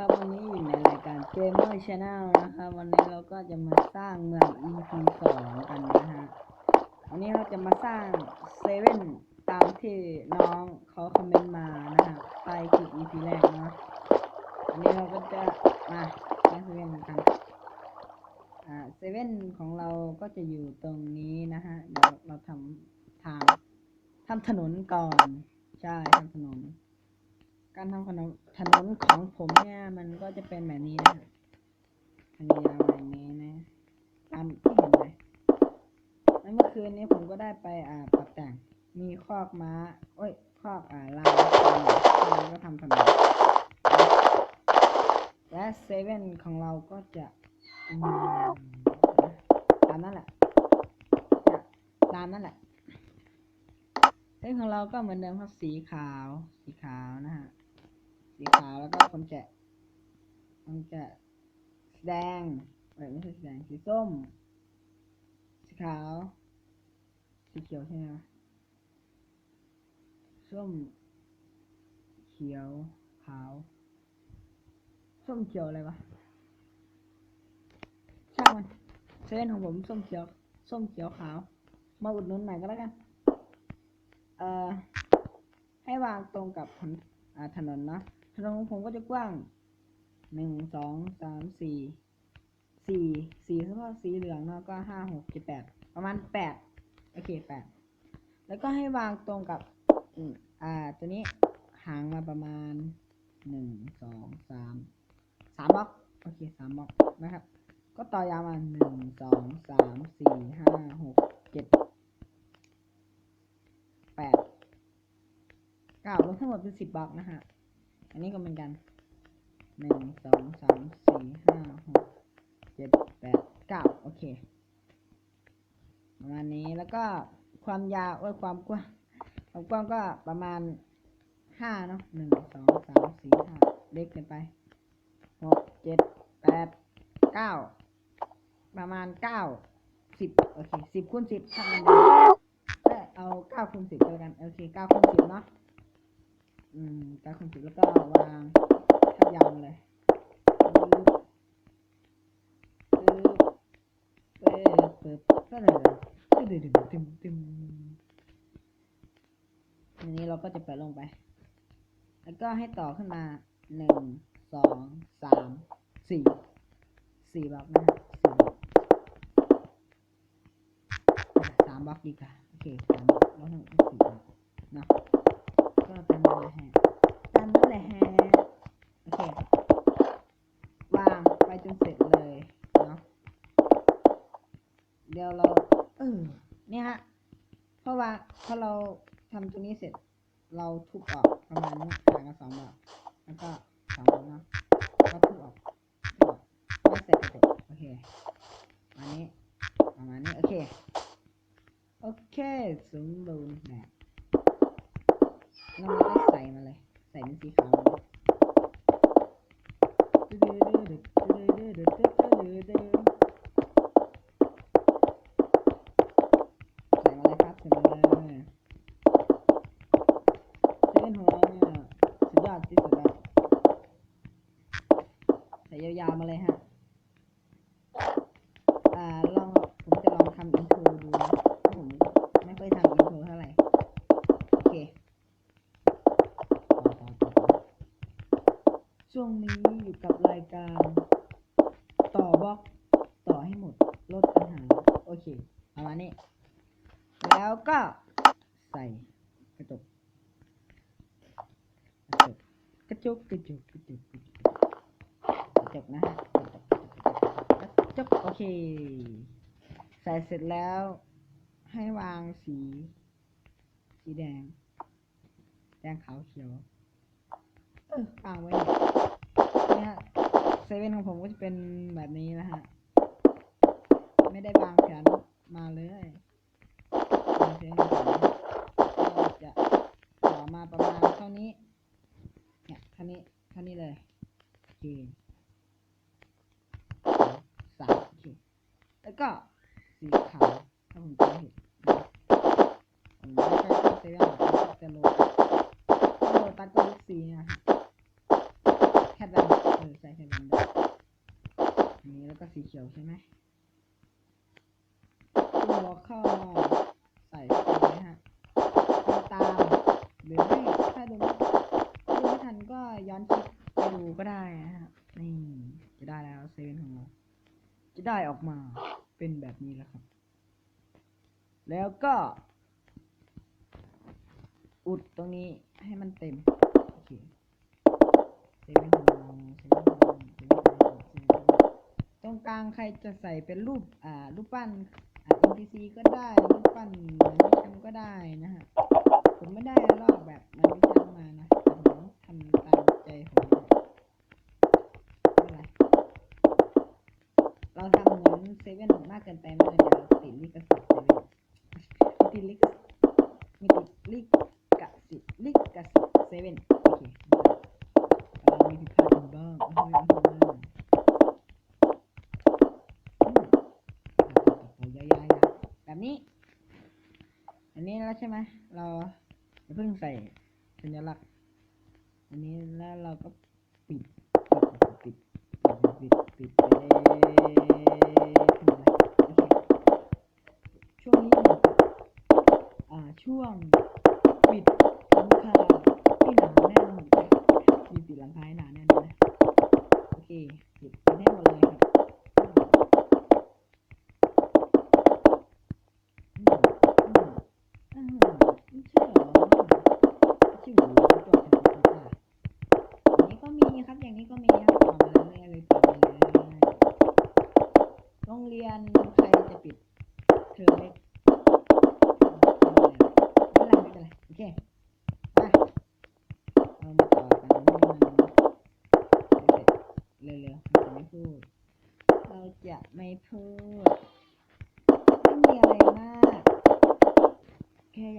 ครับวันนี้อยู่ในรายการ Gamer Channel นะครับวันนี้เราก็จะมาสร้างเมือง EP สองกันนะฮะวันนี้เราจะมาสร้างเซเว่นตามที่น้องเขาคอมเมนต์มานะฮะใต้คลิป EP แรกเนาะอันนี้เราก็จะมาสร้างเซเว่นกันอ่าเซเว่นของเราก็จะอยู่ตรงนี้นะฮะเดี๋ยวเราทำทางทำถนนก่อนใช่ทำถนน การทำขนมถนนของผมเนี่ยมันก็จะเป็นแบบนี้นะอันนี้ยาวแบบนี้นะตามที่เห็นเลยแล้วเมื่อคืนนี้ผมก็ได้ไปอ่าปรับแต่งมีคอกม้าโอ้ยคอกอ่าลาวแล้วก็ทำถนนและเซเว่นของเราก็จะตามนั่นแหละจะตามนั่นแหละเส้นของเราก็เหมือนเดิมครับสีขาว สีขาวนะฮะ แล้วก็คนแจะคนแจะสีแดงเอ้ไม่ใช่สีแดงสีส้ม สีขาว สีเขียวใช่ไหมส้ม เขียว ขาว ส้มเขียวอะไรวะช่างมันเส้นของผมส้มเขียว ส้มเขียวขาว มาอุดหนุนหน่อยก็แล้วกัน เอ่อ ให้วางตรงกับถนนอ่าถนนเนาะ ถนนของผมก็จะกว้างหนึ่งสองสามสี่สี่สี่เฉพาะสีเหลืองเนาะก็ห้าหกเจ็ดแปดประมาณแปดโอเคแปดแล้วก็ให้วางตรงกับอ่าตัวนี้ห่างมาประมาณหนึ่งสองสามสามบล็อกโอเคสามบล็อกนะครับ ก็ต่อยาวมาหนึ่งสองสามสี่ห้าหกเจ็ดแปดเก้ารวมทั้งหมดเป็นสิบบล็อกนะฮะ อันนี้ก็เหมือนกันหนึ่งสองสามสี่ห้าหกเจ็ดแปดเก้าโอเคประมาณนี้แล้วก็ความยาวเอ้ยความกว้างความกว้างก็ประมาณห้าเนาะหนึ่งสองสามสี่ห้าเล็กเกินไปหกเจ็ดแปดเก้าประมาณเก้าสิบโอเคสิบคูณสิบถ้ามันยาวเอ้ยเอาเก้าคูณสิบแล้วกัน โอเคเก้าคูณสิบเนาะ อืมเก้าคูณสิบแล้วก็วางทับยาวเลยปึ๊บปึ๊บปึ๊บก็เลยตึ้มตึ้มตึ้มตึ้มทีนี้เราก็จะเปิดลงไป แล้วก็ให้ต่อขึ้นมาหนึ่งสองสามสี่สี่บล็อกนะสี่สามบล็อกดีกว่าโอเคสามบล็อกแล้วทั้งสี่บล็อกเนาะก็ตามนั้นแหละฮะตามนั้นแหละฮะโอเควางไปจนเสร็จเลยเนาะเดี๋ยวเราเออเนี่ยฮะเพราะว่าพอเราทำตรง นี้เสร็จเราทุบออกประมาณนี้ห่างกันสองบล็อกแล้วก็สองบล็อกเนาะก็ทุบออกทุบออกไม่เสร็จก็จบโอเคอันนี้ประมาณนี้โอเคโอเคสมบูรณ์แบบแล้วเราก็ใส่มาเลย ใส่เป็นสีขาวใส่มาเลยครับใส่มาเลยเส้นของเราเนี่ยสุดยอดที่สุดแล้วใส่ยาวๆมาเลยฮะ อ่าลองผมจะลองทำอินโทรดูนะผมไม่ค่อยทำอินโทรเท่าไหร่ โอเคต่อต่อต่อต่อช่วงนี้อยู่กับรายการต่อบล็อกต่อให้หมดลดปัญหา โอเคประมาณนี้ แล้วก็ใส่กระจก กระจก กระจก กระจก กระจก กระจกนะฮะกระจกกระจกกระจกกระจกโอเค ใส่เสร็จแล้วให้วางสี สีแดง แดงขาวเขียว เออวางไว้เนี่ยฮะเซเว่นของผมก็จะเป็นแบบนี้นะฮะ ไม่ได้วางแผนมาเลยเซเว่นของผมก็จะต่อมาประมาณเท่านี้ เนี่ยเท่านี้เท่านี้เลยโอเคสามโอเคแล้วก็ สีขาวถ้าผมจำไม่ผิดนะผมไม่ค่อยชอบเซเว่นหรอกผมชอบแต่โลตัสโลตัสก็ลูกสีนะฮะแค่แบบเออเขียวใช่ไหมตัวเข้าใส่เข้าไปนะฮะตามหรือไม่ถ้าดูไม่ถ้าดูไม่ทันก็ย้อนคลิปไปดูก็ได้นะฮะนี่จะได้แล้วเซเว่นของเราจะได้ออกมา เป็นแบบนี้แล้วครับ แล้วก็ อุดตรงนี้ให้มันเต็ม โอเคเซเว่นของเราเซเว่นของเราเซเว่นของเราเซเว่นตรงกลางใครจะใส่เป็นรูป อ่า รูปปั้น อ่า NPC ก็ได้ รูปปั้นเหมือนที่ทำก็ได้นะฮะ ผมไม่ได้ลอกแบบมันที่ทำมานะผมทำตามใจผมนะไม่เป็นไรเราทำ เซเว่นมากเกินไปไม่เลยเดี๋ยวติดลิขสิทธิ์เซเว่นติดลิขสิทธิ์มีติดลิขสิทธิ์ลิขสิทธิ์เซเว่น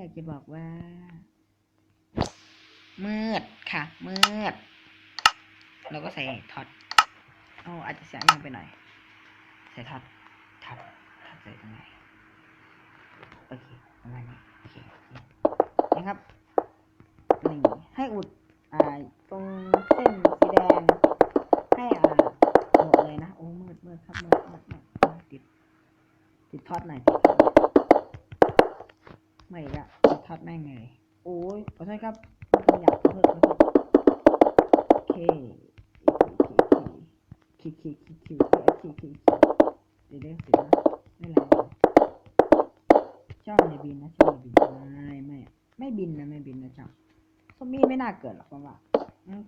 ากจะบอกว่า มืดค่ะ มืดเราก็ใส่ท็อตเอาอาจจะเสียงดังไปหน่อย ใส่ท็อตท็อตท็อตใส่ตรงไหนโอเคประมาณนี้โอเคนะครับนี่ให้อุดอ่าตรงเส้นสีแดงให้อ่าหมดเลยนะโอ้มืดมืดครับมืดมืดมืดติดติดท็อตหน่อยติดไม่อีกอะ ทัดแม่งไงโอ้ยขอโทษครับขยับขอโทษขอโทษโอเคคิวคิวคิวคิวคิวคิวคิวเดี๋ยวเดี๋ยวไม่ไรช่องในบินนะช่องในบินไม่ไม่ไม่บินนะไม่บินนะช่องซอมบี้ไม่น่าเกิดหรอกเพราะว่า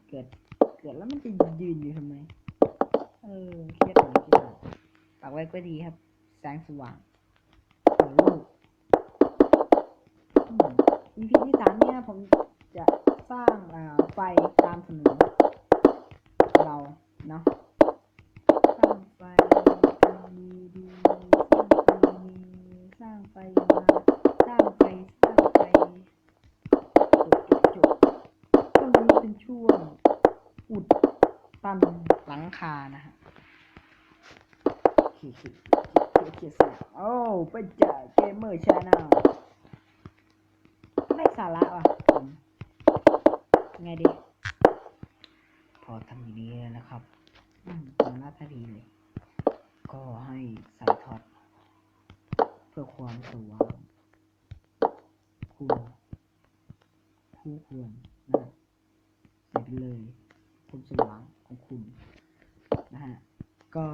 เกิดเกิดแล้วมันจะยืนอยู่ทำไมเออเครียดหน่อยเครียดหน่อยปากไว้ก็ดีครับแสงสว่างโอ้ EP ที่สามเนี่ยผมจะสร้างไฟตามถนนเราเนาะสร้างไฟดีดีสร้างไฟดีสร้างไฟมาสร้างไฟสร้างไฟจุดจุดจุดช่วงนี้เป็นช่วงอุดตันหลังคานะฮะขี้ขี้ขี้ขี้เสียโอ้ไปเจอเกมเมอร์ชาแนลาระว่ะผมไงดีพอทำอย่างนี้แล้วนะครับอืมทำหน้าท่าดีเลย ก็ให้ใส่ท็อตเพื่อความสว่างคุณคู่ควรนะใส่ไปเลยความสว่างของคุณนะฮะก็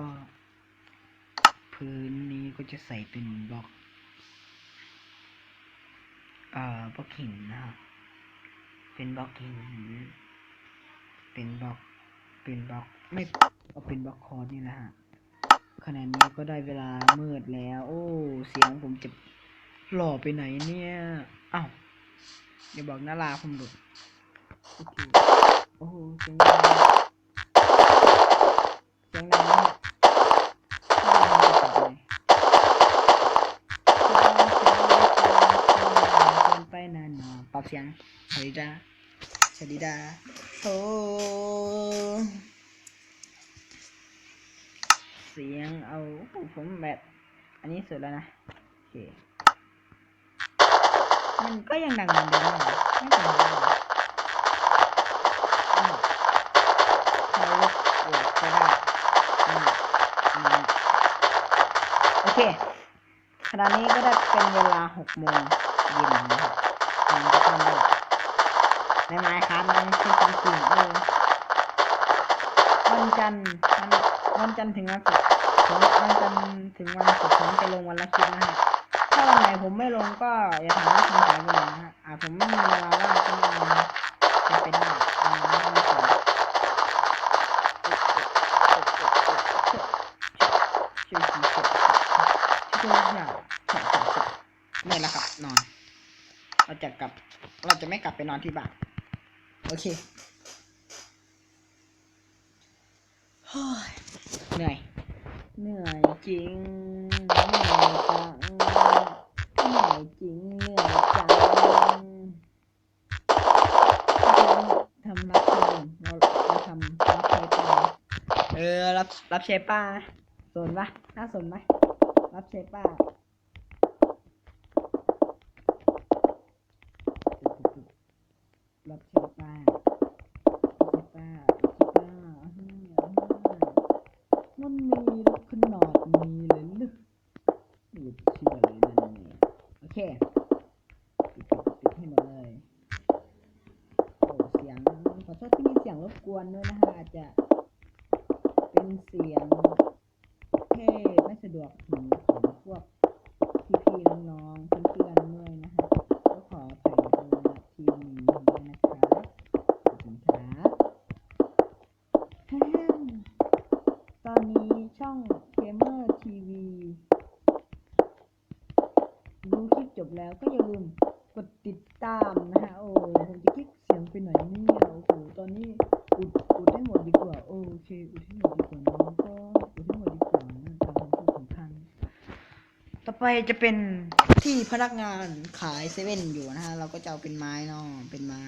พื้นนี้ก็จะใส่เป็นบล็อก บล็อกหินนะครับเป็นบล็อกหินเป็นบล็อกเป็นบล็อกไม่เอาเป็นบล็อกคอร์ดนี่แหละฮะขณะนี้ก็ได้เวลามืดแล้ว โอ้เสียงผมจะหล่อไปไหนเนี่ยอ้าวอย่าบอกนาลาผมดุโอเคโอ้โหเสียง เสียงสวัสดีดาสวัสดีดาโอ้เสียงเอาผมแบบอันนี้สุดแล้วนะโอเคมันก็ยังดังเหมือนเดิมไม่เป็นไรอืมใช้โหวตก็ได้อืมอืมเคขณะนี้ก็ได้เป็นเวลาหกโมงเย็นนะครับ กำลังจะเข้านอนในไม้ครับมันคือความจริงเออวันจันทร์วันวันจันทร์ถึงวันศุกร์ผมวันจันทร์ถึงวันศุกร์ผมจะลงวันละคลิปนะฮะถ้าวันไหนผมไม่ลงก็อย่าถามว่าทำหายไปไหนนะฮะอ่าผมไม่มีเวลาว่างก็ไม่เป็นไปได้อ่าไม่ต้องสนช่วยช่วยช่วยช่วยอย่างไม่แล้วครับ นอน เราจะกลับ เราจะ ไม่กลับไปนอนที่บ้านโอเคเหนื่อย เหนื่อยจริง เหนื่อยจังเหนื่อยจริง เหนื่อยจังทำรับเชิญเราเราทำรับใช้ป้าเออ รับรับใช้ป้าสนปะน่าสนไหมรับใช้ป้า รับใช้ป้ารับใช้ป้ารับใช้ป้าอ้าวอ้าวมันมีขนาดนี้เลยหรือไม่อยากเชื่อเลยนั่นเนี่ยโอเคปิดปิดปิดให้หมดเลยโอ้เสียงขอโทษที่มีเสียงรบก วนด้วยนะฮะอาจจะเป็นเสียงที่ไม่สะดวกหูของพวกพี่ๆน้องๆเพื่อนๆด้วยนะฮะก็ขออภัยด้วยทีมนี้ด้วยนะครับขอบคุณครัมตอนนี้ช่อง Gamer TV ดูคลิปจบแล้วก็อย่าลืม ไปจะเป็นที่พนักงานขายเซเว่นอยู่นะฮะ เราก็จะเอาเป็นไม้เนาะเป็นไม้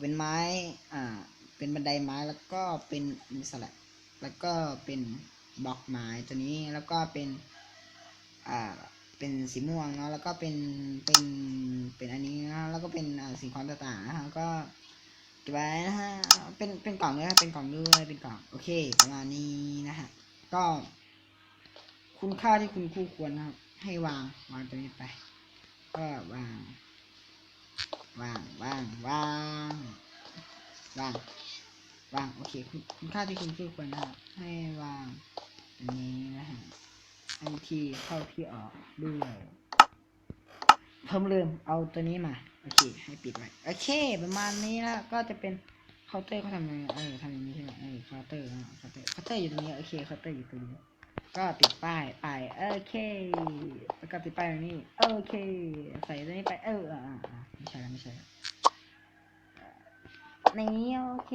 เป็นไม้ อ่า เป็นบันไดไม้แล้วก็เป็นมีสลักแล้วก็เป็นบล็อกไม้ตัวนี้แล้วก็เป็น อ่า เป็นสีม่วงเนาะแล้วก็เป็น เป็น เป็นอันนี้นะแล้วก็เป็นอ่าสิ่งของต่างๆนะฮะก็เก็บไว้นะฮะ เป็น เป็นกล่องด้วยนะเป็นกล่องด้วยเป็นกล่อง โอเค ประมาณนี้นะฮะ ก็คุณค่าที่คุณคู่ควรนะครับ ให้วางวางตัวนี้ไป ก็วาง วางวางวางวางวาง โอเคคุณค่าที่คุณคู่ควรนะครับให้วางอันนี้นะฮะให้ที่เข้าที่ออกด้วยเพิ่มลืมเอาตัวนี้มา โอเค ให้ปิดไว้ โอเค ประมาณนี้แล้วก็จะเป็นเคาน์เตอร์เขาทำยังไงเออทำอย่างนี้ใช่ไหมเออเคาน์เตอร์เคาน์เตอร์เคาน์เตอร์อยู่ตรงนี้ โอเคเคาน์เตอร์อยู่ตรงนี้ ก็ติดป้ายไปโอเค แล้วก็ติดป้ายตรงนี้โอเค ใส่ตัวนี้ไปเอออ่าอ่าไม่ใช่แล้วไม่ใช่แล้วนี่โอเค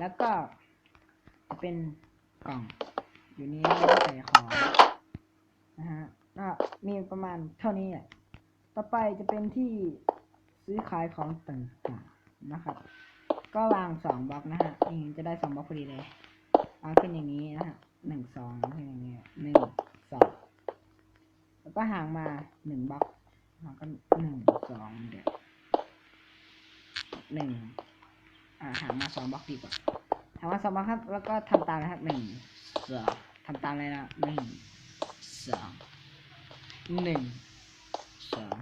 แล้วก็จะเป็นกล่อง อยู่นี้ใส่ของนะฮะก็มีประมาณเท่านี้แหละต่อไปจะเป็นที่ซื้อขายของต่างๆนะครับ ก็วางสองบล็อกนะฮะนี่จะได้สองบล็อกพอดีเลยเอาขึ้นอย่างนี้นะฮะ หนึ่งสองขึ้นอย่างนี้หนึ่งสองแล้วก็ห่างมาหนึ่งบล็อกห่าก็หนึ่งสองเดี๋ยวหนึ่งอ่าห่างมาสองบล็อกดีกว่าห่างมาสองบล็อกครับ แล้วก็ทำตามนะครับหนึ่งสองทำตามเลยนะหนึ่งสองหนึ่งสอง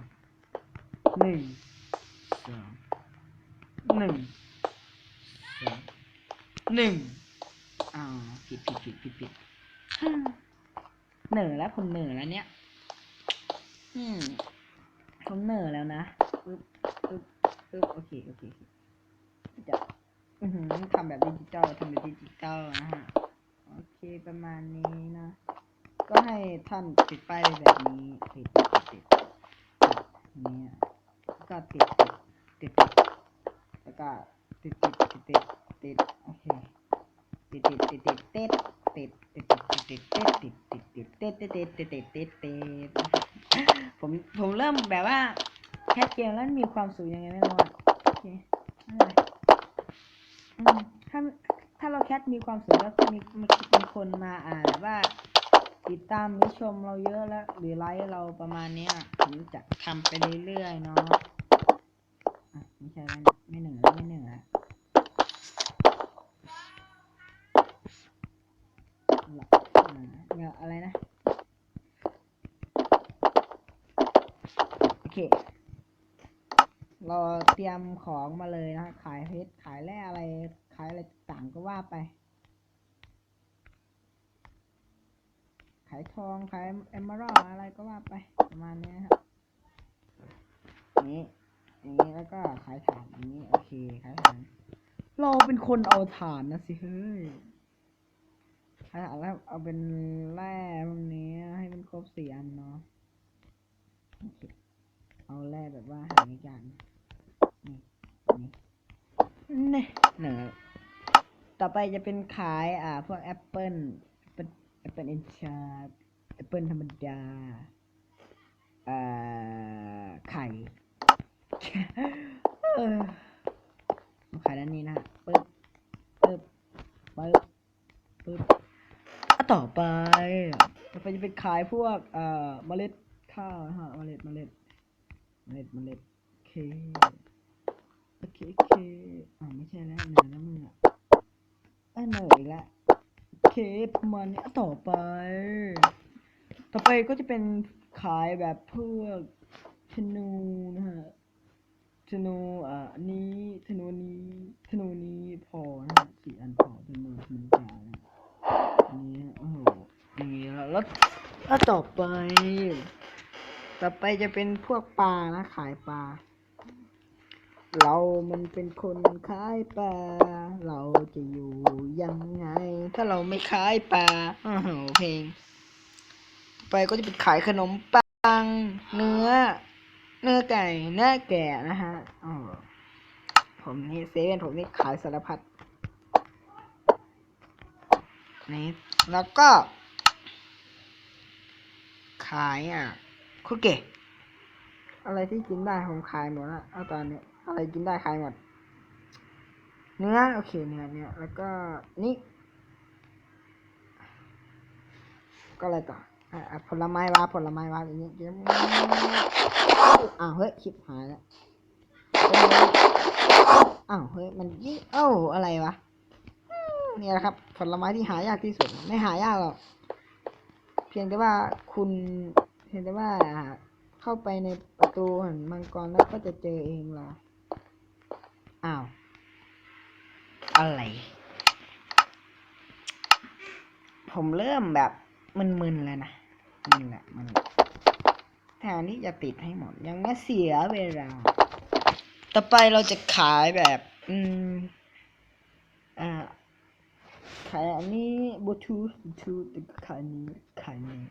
หนึ่งสองหนึ่งสองหนึ่ง ผิดผิดผิดเหนื่อยแล้วผมเหนื่อยแล้วเนี่ย อืมผมเหนื่อยแล้วนะปึ๊บปึ๊บปึ๊บโอเคโอเคเคจะทำแบบดิจิตอลทำแบบดิจิตอลนะฮะโอเคประมาณนี้นะ ก็ให้ท่านติดป้ายแบบนี้ติดติดติดนี้แล้วก็ติดติดติดแล้วก็ติดติดติดติดติดโอเคติดติดติดติดติดติด ติดติดติดติดติดติดติดติดติดติดติดติดติดติดผมผมเริ่มแบบว่าแคสเกมแล้วมีความสุขยังไงไม่รู้อโอเคไม่เป็นไรถ้าถ้าเราแคสมีความสุขแล้วมีมีมีคนมาอ่านแบบว่า ติดตามหรือชมเราเยอะแล้ว หรือไลค์เราประมาณเนี้ยผมจะทำไปเรื่อยๆเนาะอะไม่ใช่แล้วไม่เหนื่อยไม่เหนื่อย หลับอ่าเนี่ยอะไรนะ เราเตรี ยมของมาเลยนะ ขายเพชรขายแร่อะไร ขายอะไรต่างก็ว่าไป ขายทอง ขายเอมเมอรัลอะไรก็ว่าไป ประมาณนี้ครับนี้อย่างนี้แล้วก็ขายถ่านอย่างนี้ โอเค ขายถ่าน เราเป็นคนเอาถ่านนะสิเฮ้ยขายถ่านแล้วเอาเป็นแร่พวกนี้ให้มันครบสี่อันเนาะเอาแร่แบบว่าหายากๆ นี่นี่นี่หนึ่งต่อไปจะเป็นขายอ่าพวกแอปเปิลเป็นแอปเปิลเอนชาร์แอปเปิลธรรมดาอ่าไข่เออมาขายด้านนี้นะฮะปึ๊บปึ๊บปึ๊บปึ๊บอะต่อไปต่อไปจะเป็นขายพวกเอ่อเมล็ดข้าวนะฮะเมล็ดเมล็ดเมล็ดเมล็ดโอเคโอ เคเคอ่าไม่ใช่แล้วเหนื่อยแล้วมึงอะอะเหนื่อยล้วโอเคประมาณนี้ต่อไป ต่อไปก็จะเป็นขายแบบพวกธนูนะฮะธนูอ่าอันนี้ธนูนี้ธนูนี้พอนะฮะสี่อันพอธนูธนูกานะอันนี้โอ้โหอย่างนี้ล้วแล้วแล้วต่อไป ต่อไปจะเป็นพวกปลานะขายปลา เรามันเป็นคนขายปลา เราจะอยู่ยังไง ถ้าเราไม่ขายปลาโอ้โหเพลง ไปก็จะเป็นขายขนมปัง เนื้อ เนื้อไก่เนื้อแกะนะฮะอ๋อผมนี่เซเว่นผมนี่ขายสารพัดนี่แล้วก็ ขายอะคุกเกะอะไรที่กินได้ผมขายหมดละเอาตอนนี้ อะไรกินได้ขายหมด เนื้อโอเคเนื้อเนื้อแล้วก็นี่ ก็อะไรต่ออะผลไม้วาผลไม้วาอย่างเงี้ยเอ้าวเฮ้ยคลิปหายแล้วเอ้าวเฮ้ยมันยิ่งเอ้าอะไรวะเนี่ยแหละครับ ผลไม้ที่หายากที่สุด ไม่หายากหรอกเพียงแต่ว่าคุณเพียงแต่ว่าเข้าไปในประตูห่งมังกรแล้วก็จะเจอเองเหร อ้าว อะไร ผมเริ่มแบบมึนๆแล้วนะนี่แหละมันแทนที่จะติดให้หมด ยังไม่เสียเวลา ต่อไปเราจะขายแบบ อืม อ่า ขายอันนี้บลูทูธบลูทูธขายอันนี้ ขายนี้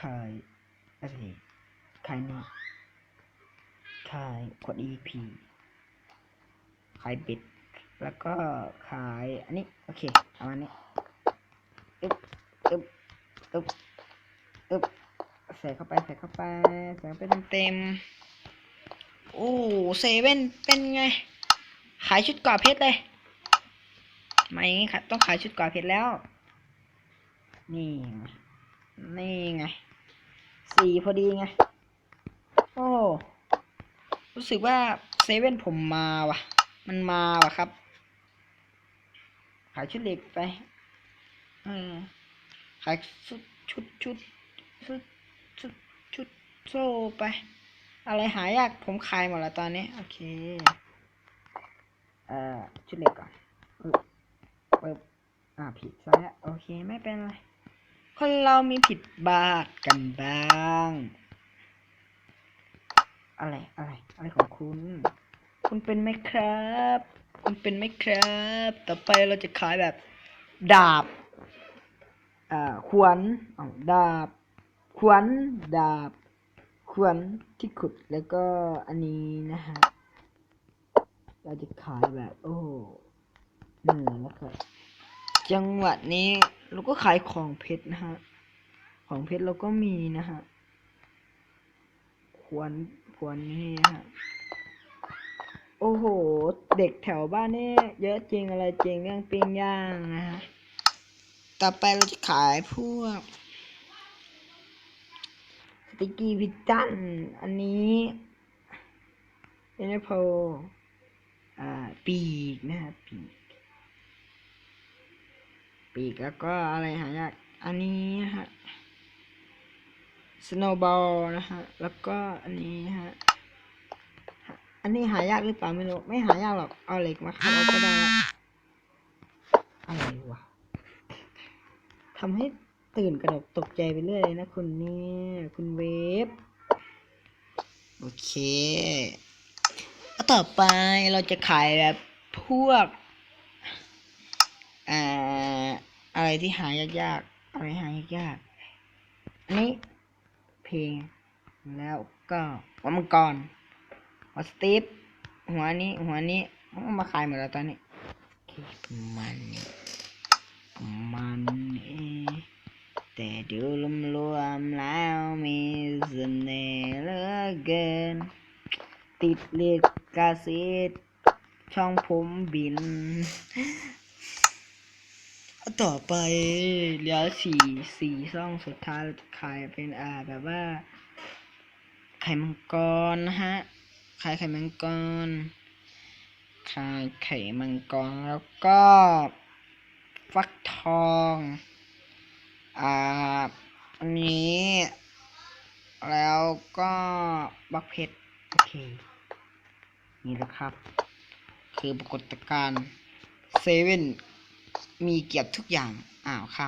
ขายอะไรขายนี้ขายกด EP ขายบิด แล้วก็ขายอันนี้ โอเคประมาณนี้อึ๊บอึ๊บอึ๊บอึ๊บใส่เข้าไปใส่เข้าไปใส่เข้าไปเต็มๆโอ้เซเว่นเป็นไง ขายชุดกราะเพชรเลยมาอย่างงี้ค่ะต้องขายชุดกราะเพชรแล้ว นี่ไงนี่ไงสีพอดีไง โอ้ รู้สึกว่าเซเว่นผมมาว่ะ มันมาว่ะครับ ขายชุดเหล็กไปเออขายชุดชุดชุดชุดชุดชุดโซ่ไป อะไรหายากผมขายหมดแล้วตอนนี้ โอเค เอ่อ ชุดเหล็กก่อนอึ๊บปึ๊บอ่าผิดซะแล้วโอเคไม่เป็นไร คนเรามีผิดบาทกันบ้าง อะไร อะไร อะไรของคุณ คุณเป็นไหมครับ คุณเป็นไหมครับ ต่อไปเราจะขายแบบ ดาบ อ่า ขวานดาบ ขวานดาบ ขวานที่ขุด แล้วก็อันนี้นะฮะ เราจะขายแบบ โอ้หนึ่งแล้วก็จังหวะนี้เราก็ขายของเพชรนะฮะ ของเพชรเราก็มีนะฮะ ขวานขวานนี่นะฮะ โอ้โห เด็กแถวบ้านนี่เยอะจริงอะไรจริงเรื่องปิ้งย่างนะฮะ ต่อไปเราจะขายพวกสติกี้พิจันอันนี้เอเนโพอ่า ปีกนะฮะปีก ปีกแล้วก็อะไรหายาก อันนี้ฮะ snowball นะฮะ แล้วก็อันนี้ฮะ อันนี้หายากหรือเปล่าไม่รู้ ไม่หายากหรอก เอาเหล็กมาครับเอาก็ได้ อะไรวะทำให้ตื่นกระดกตกใจไปเรื่อยเลยนะคุณเนี่ย คุณเวฟ โอเคต่อไปเราจะขายแบบพวกอ่าอะไรที่หายากๆ อะไรหายากๆ อันนี้เพลงแล้วก็หัมังกร หัวสตีฟหัวนี้ หัวนี้มาขายหมดแล้วตอนนี้คมันนี่มันนี่แต่ดูรวมๆแล้วมีเสน่ห์เหลือเกิน ติดเลียกาซิตช่องผมบิน ต่อไปเหลือสี่สี่ซ่องสุดท้ายขายเป็นอ่าแบบว่า ไข่มังกรนะฮะ ขายไข่มังกร ขายไข่มังกร แล้วก็ฟักทอง อ่า อันนี้ แล้วก็บักเพชร โอเค นี่แหละครับ คือปรากฏการณ์เซเว่นมีเกียรติทุกอย่าง อ้าวค่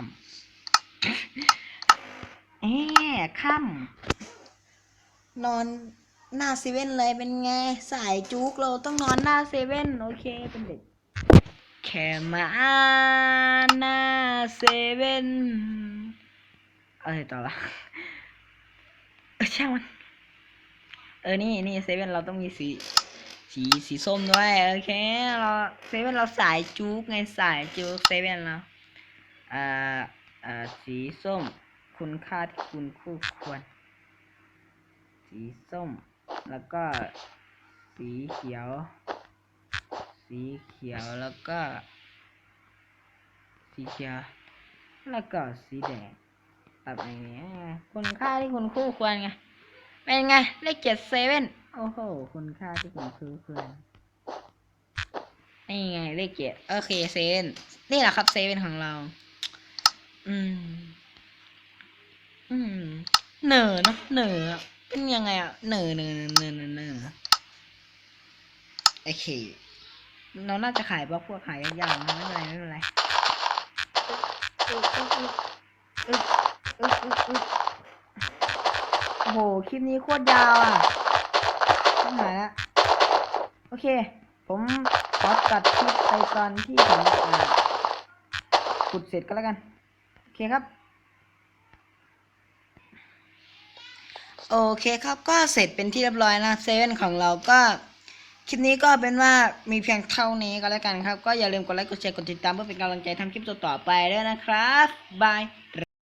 ำเอ๊ค่ำนอน หน้าเซเว่นเลยเป็นไง สายจุกเราต้องนอนหน้าเซเว่นโอเคเป็นเด็กแค่มาหน้าเซเว่นอะไรต่อละเออช่างมันเออนี่นี่เซเว่นเราต้องมีสีสีสีส้มด้วยโอเคเราเซเว่นเราสายจุกไงสายจุกเซเว่นเราอ่าอ่าสีส้ม คุณค่าที่คุณคู่ควรสีส้ม แล้วก็ สีเขียว สีเขียวแล้วก็ สีเขียวแล้วก็สีแดงแบบนี้คุณค่าที่คุณคู่ควรไงเป็นไงเลขเจ็ดเซเว่นโอ้โห คุณค่าที่คุณคู่ควรนี่ไงเลขเจ็ดโอเคเซเว่นนี่แหละครับเซเว่นของเรา อืม อืม เหน่อเนอะเหน่อะ ยังไงอะเนอเนอเนอเนอเนอโอเคเราน่าจะขายพวกพวกขายยากๆไม่เป็นไรไม่เป็นไรโอ้โห คลิปนี้โคตรยาวอะต้องหายละโอเค ผมขอตัดคลิปไปตอนที่ผมอ่าขุดเสร็จก็แล้วกัน โอเคครับ โอเคครับก็เสร็จเป็นที่เรียบร้อยนะเซเว่นของเราก็คลิปนี้ก็เป็นว่ามีเพียงเท่านี้ก็แล้วกันครับ ก็อย่าลืมกดไลค์กดแชร์กดติดตามเพื่อเป็นกำลังใจทำคลิปต่อๆไปด้วยนะครับบาย